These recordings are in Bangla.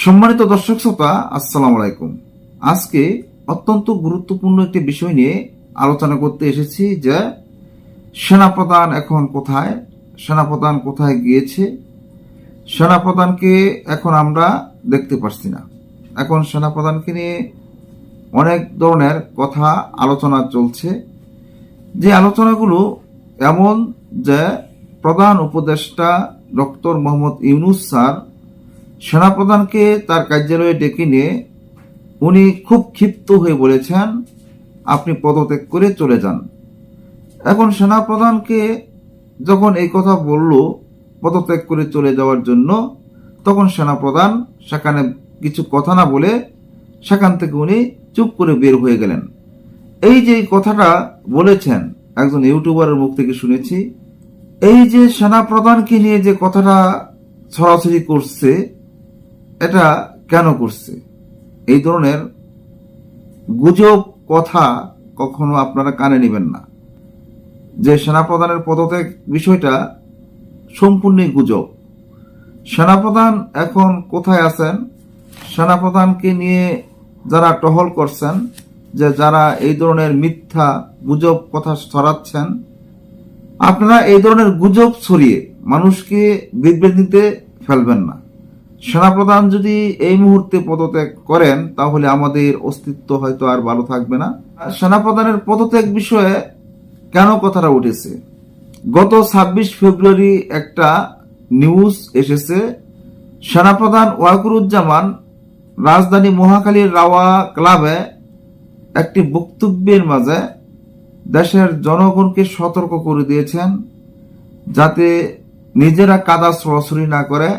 সম্মানিত দর্শক শ্রোতা, আসসালামু আলাইকুম। আজকে অত্যন্ত গুরুত্বপূর্ণ একটি বিষয় নিয়ে আলোচনা করতে এসেছি যে সেনাপ্রধান এখন কোথায়, সেনাপ্রধান কোথায় গিয়েছে, সেনাপ্রধানকে এখন আমরা দেখতে পাচ্ছি না। এখন সেনাপ্রধানকে নিয়ে অনেক ধরনের কথা আলোচনা চলছে। যে আলোচনাগুলো এমন যে প্রধান উপদেষ্টা ডক্টর মোহাম্মদ ইউনুস স্যার সেনাপ্রধানকে তার কার্যালয়ে ডেকে নিয়ে উনি খুব ক্ষিপ্ত হয়ে বলেছেন, আপনি পদত্যাগ করে চলে যান। এখন সেনাপ্রধানকে যখন এই কথা বলল, পদত্যাগ করে চলে যাওয়ার জন্য, তখন সেনাপ্রধান সেখানে কিছু কথা না বলে সেখান থেকে উনি চুপ করে বের হয়ে গেলেন। এই যে কথাটা বলেছেন একজন ইউটিউবারের মুখ থেকে শুনেছি, এই যে সেনাপ্রধানকে নিয়ে যে কথাটা ছড়াছড়ি করছে এটা কেন করছে? এই ধরনের গুজব কথা কখনো আপনারা কানে নেবেন না। যে সেনাপ্রধানের পদত্যাগ বিষয়টা সম্পূর্ণই গুজব। সেনাপ্রধান এখন কোথায় আছেন? সেনাপ্রধানকে নিয়ে যারা টহল করছেন, যে যারা এই ধরনের মিথ্যা গুজব কথা ছড়াচ্ছেন, আপনারা এই ধরনের গুজব ছড়িয়ে মানুষকে বিভ্রান্তিতে ফেলবেন না। সেনাপ্রধান যদি এই মুহূর্তে পদত্যাগ করেন, তাহলে আমাদের অস্তিত্ব হয়তো আর ভালো থাকবে না। সেনাপ্রধানের পদত্যাগ বিষয়ে কেন কথাটা উঠেছে? গত ছাব্বিশ ফেব্রুয়ারি একটা নিউজ এসেছে। সেনাপ্রধান ওয়াকুরুজ্জামান রাজধানী মহাখালীর রাওয়া ক্লাবে একটি বক্তব্যের মাঝে দেশের জনগণকে সতর্ক করে দিয়েছেন, যাতে নিজেরা কাদা সরাসরি না করে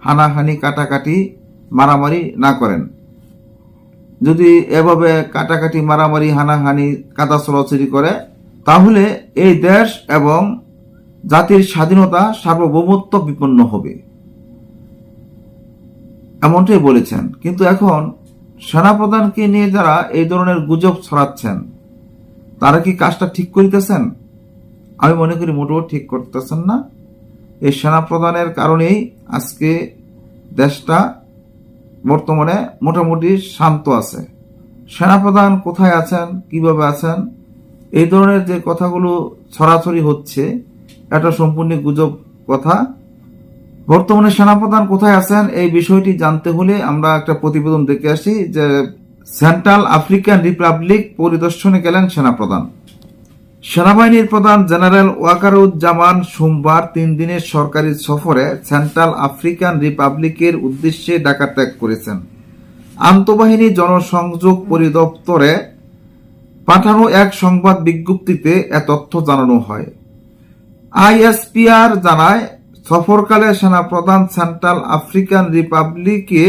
হানাহানি, কাটাকাটি, মারামারি না করেন। যদি এভাবে কাটাকাটি, মারামারি, হানাহানি, কাদা সরাসরি করে, তাহলে এই দেশ এবং জাতির স্বাধীনতা সার্বভৌমত্ব বিপন্ন হবে। এমনটাই বলেছেন। কিন্তু এখন সেনাপ্রধানকে নিয়ে যারা এই ধরনের গুজব ছড়াচ্ছেন, তারা কি কাজটা ঠিক করিতেছেন? আমি মনে করি মোটেও ঠিক করতেছেন না। এই সেনাপ্রধানের কারণেই আজকে দেশটা বর্তমানে মোটামুটি শান্ত আছে। সেনাপ্রধান কোথায় আছেন, কীভাবে আছেন, এই ধরনের যে কথাগুলো ছড়াছড়ি হচ্ছে এটা সম্পূর্ণ গুজব কথা। বর্তমানে সেনাপ্রধান কোথায় আছেন, এই বিষয়টি জানতে হলে আমরা একটা প্রতিবেদন দেখে আসি যে সেন্ট্রাল আফ্রিকান রিপাবলিক পরিদর্শনে গেলেন সেনাপ্রধান। সেনাবাহিনীর প্রধান জেনারেল ওয়াকারুজ্জামান সোমবার তিন দিনের সরকারি সফরে সেন্ট্রাল আফ্রিকান রিপাবলিকের উদ্দেশ্যে ঢাকা ত্যাগ করেছেন। আন্তঃবাহিনী জনসংযোগ পরিদপ্তরে পাঠানো এক সংবাদ বিজ্ঞপ্তিতে এ তথ্য জানানো হয়। আইএসপিআর জানায়, সফরকালে সেনাপ্রধান সেন্ট্রাল আফ্রিকান রিপাবলিকে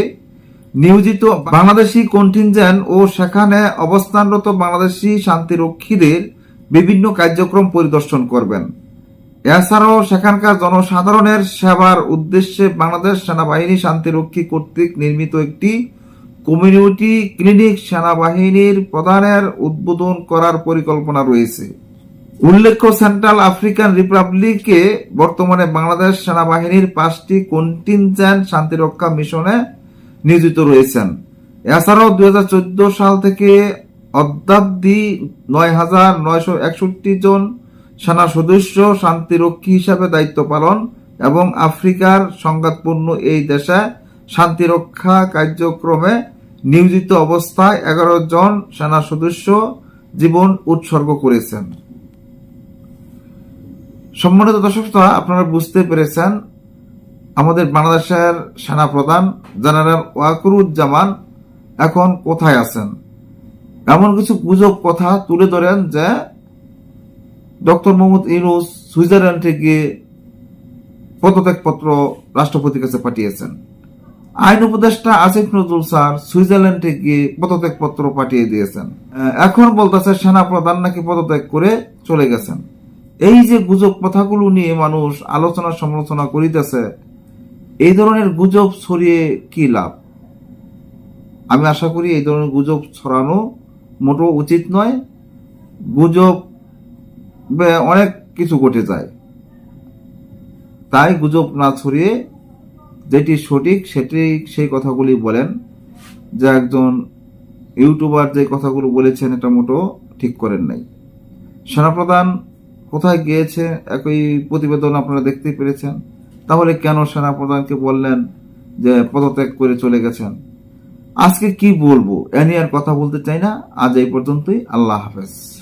নিয়োজিত বাংলাদেশি কন্টিনজেন্ট ও সেখানে অবস্থানরত বাংলাদেশি শান্তিরক্ষীদের বিভিন্ন কার্যক্রম পরিদর্শন করবেন। এছাড়াও সেখানকার জনসাধারণের সেবার উদ্দেশ্যে বাংলাদেশ সেনাবাহিনী শান্তিরক্ষী কর্তৃক নির্মিত একটি কমিউনিটি ক্লিনিক সেনাবাহিনীর প্রধানের উদ্বোধন করার পরিকল্পনা রয়েছে। উল্লেখ্য, সেন্ট্রাল আফ্রিকান রিপাবলিকে বর্তমানে বাংলাদেশ সেনাবাহিনীর পাঁচটি কন্টিনজেন্ট শান্তিরক্ষা মিশনে নিয়োজিত রয়েছেন। এছাড়াও দুই হাজার চোদ্দ সাল থেকে অদ্যাবধি নয় হাজার নয়শো একষট্টি জন সেনা সদস্য শান্তিরক্ষী হিসাবে দায়িত্ব পালন এবং আফ্রিকার সংঘাতপূর্ণ এই দেশে শান্তিরক্ষা কার্যক্রমে নিয়োজিত অবস্থায় এগারো জন সেনা সদস্য জীবন উৎসর্গ করেছেন। সম্মানিত দর্শক আপনারা বুঝতে পেরেছেন, আমাদের বাংলাদেশের সেনাপ্রধান জেনারেল ওয়াকুরুজ্জামান এখন কোথায় আছেন? এমন কিছু গুজব কথা তুলে ধরেন যে ডক্টর মোহাম্মদ ইউনুস সুইজারল্যান্ডে গিয়ে পদত্যাগপত্র রাষ্ট্রপতির কাছে পাঠিয়েছেন। আইন উপদেষ্টা আসিফ নজরুল স্যার সুইজারল্যান্ডে গিয়ে পদত্যাগপত্র পাঠিয়ে দিয়েছেন। এখন বলতেছে সেনা প্রধান নাকি পদত্যাগ করে চলে গেছেন। এই যে গুজব কথাগুলো নিয়ে মানুষ আলোচনা সমালোচনা করিতেছে, এই ধরনের গুজব ছড়িয়ে কি লাভ? আমি আশা করি এই ধরনের গুজব ছড়ানো মোটেও উচিত নয়। গুজব অনেক কিছু ঘটে যায়। তাই গুজব না ছড়িয়ে যেটি সঠিক সেটি সেই কথাগুলি বলেন যে একজন ইউটিউবার যে কথাগুলো বলেছেন এটা মোটো ঠিক করেন নাই। সেনাপ্রধান কোথায় গিয়েছে? একই প্রতিবেদন আপনারা দেখতে পেরেছেন। তাহলে কেন সেনাপ্রধানকে বললেন যে পদত্যাগ করে চলে গেছেন? আজকে কি বলব? এ নিয়ে আর কথা বলতে চাই না। আজ এই পর্যন্তই। আল্লাহ হাফেজ।